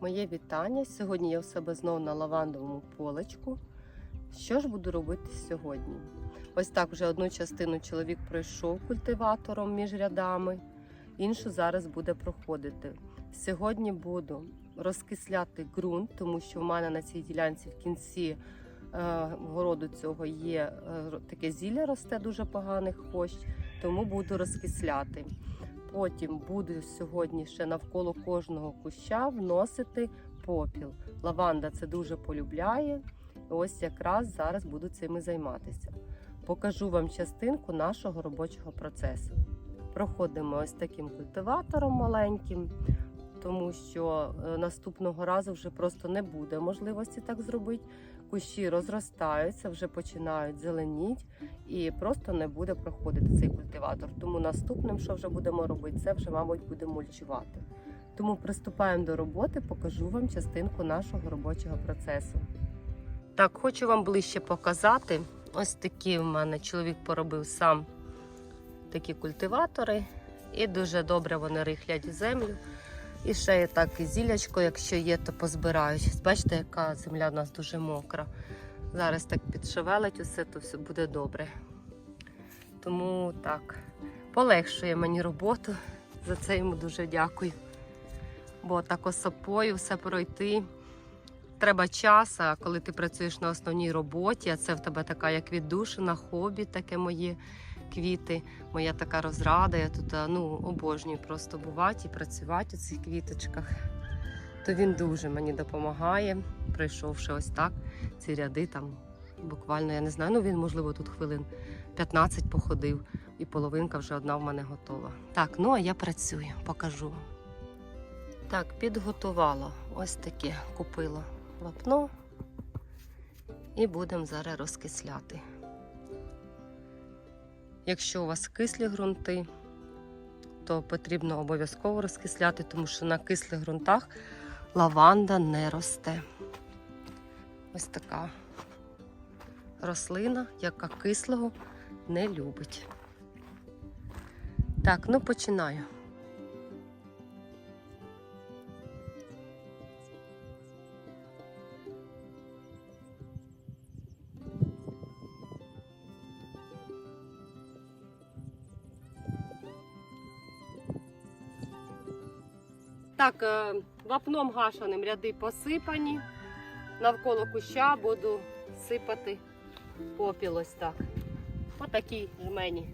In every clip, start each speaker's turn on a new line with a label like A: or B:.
A: Моє вітання. Сьогодні я у себе знову на лавандовому полечку. Що ж буду робити сьогодні? Ось так вже одну частину чоловік пройшов культиватором між рядами, іншу зараз буде проходити. Сьогодні буду розкисляти ґрунт, тому що в мене на цій ділянці в кінці е, городу цього є е, таке зілля росте дуже поганий хвощ, тому буду розкисляти. Потім буду сьогодні ще навколо кожного куща вносити попіл. Лаванда це дуже полюбляє. Ось якраз зараз буду цим займатися. Покажу вам частинку нашого робочого процесу. Проходимо ось таким культиватором маленьким, тому що е, наступного разу вже просто не буде можливості так зробити. Кущі розростаються, вже починають зеленіть і просто не буде проходити цей культиватор. Тому наступним, що вже будемо робити, це вже, мабуть, будемо мульчувати. Тому приступаємо до роботи, покажу вам частинку нашого робочого процесу. Так, хочу вам ближче показати. Ось такі в мене чоловік поробив сам такі культиватори, і дуже добре вони рихлять землю. І ще є так і зілячко, якщо є, то позбирають. Бачите, яка земля у нас дуже мокра. Зараз так підшевелить усе, то все буде добре. Тому так, полегшує мені роботу. За це йому дуже дякую. Бо так осапою все пройти. Треба час, а коли ти працюєш на основній роботі, а це в тебе така як віддушина, хобі, таке моє квіти, моя така розрада. Я тут ну, обожнюю просто бувати і працювати у цих квіточках. То він дуже мені допомагає, пройшовши ось так ці ряди там. Буквально, я не знаю, ну він, можливо, тут хвилин 15 походив, і половинка вже одна в мене готова. Так, ну а я працюю, покажу вам. Так, підготувала ось таке, купила вапно і будемо зараз розкисляти. Якщо у вас кислі ґрунти, то потрібно обов'язково розкисляти, тому що на кислих ґрунтах лаванда не росте. Ось така рослина, яка кислого не любить. Так, ну починаю. Так, е, вапном гашеним ряди посипані. Навколо куща буду сипати попіл ось так. Отакий жмені.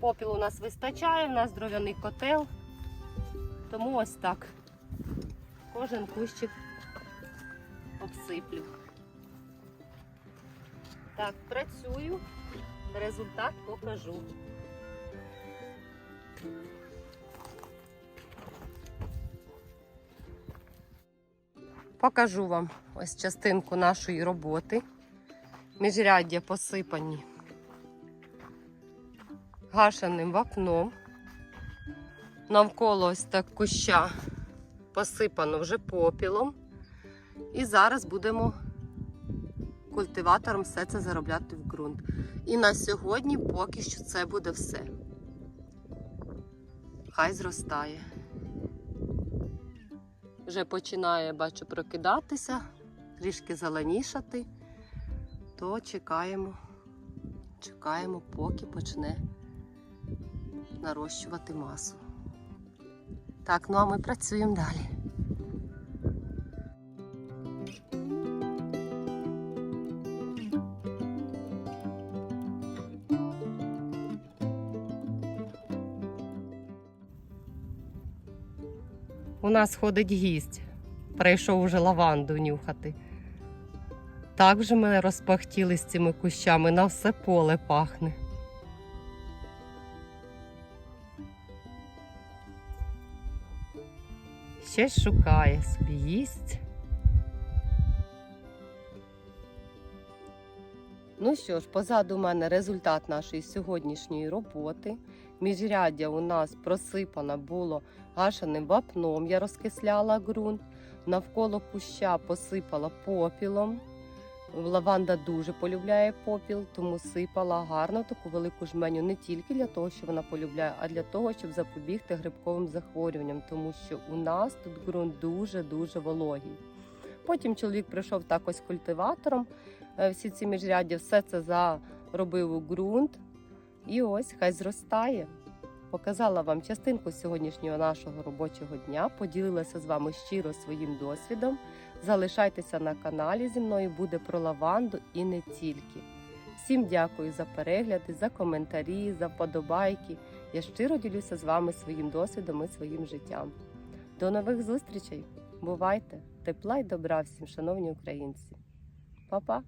A: Попіл у нас вистачає, у нас дров'яний котел. Тому ось так. Кожен кущик обсиплю. Так, працюю, результат покажу. Покажу вам ось частинку нашої роботи. Міжряддя посипані гашеним вапном. Навколо ось так куща посипано вже попілом. І зараз будемо культиватором все це заробляти в ґрунт. І на сьогодні поки що це буде все. Хай зростає. Вже починає, бачу, прокидатися, трішки зеленішати, то чекаємо, чекаємо, поки почне нарощувати масу. Так, ну а ми працюємо далі. У нас ходить гість. Прийшов уже лаванду нюхати. Так вже ми розпахтіли з цими кущами, на все поле пахне. Щось шукає собі їсть. Ну що ж, позаду мене результат нашої сьогоднішньої роботи. Міжряддя у нас просипано було гашеним вапном. Я розкисляла ґрунт. Навколо куща посипала попілом. Лаванда дуже полюбляє попіл, тому сипала гарно таку велику жменю не тільки для того, що вона полюбляє, а для того, щоб запобігти грибковим захворюванням, тому що у нас тут ґрунт дуже-дуже вологий. Потім чоловік прийшов так ось культиватором. е, Всі ці міжряддя, все це заробив у ґрунт. І ось хай зростає. Показала вам частинку сьогоднішнього нашого робочого дня, поділилася з вами щиро своїм досвідом. Залишайтеся на каналі зі мною, буде про лаванду і не тільки. Всім дякую за перегляди, за коментарі, за вподобайки. Я щиро ділюся з вами своїм досвідом і своїм життям. До нових зустрічей! Бувайте! Тепла й добра всім, шановні українці! Па-па!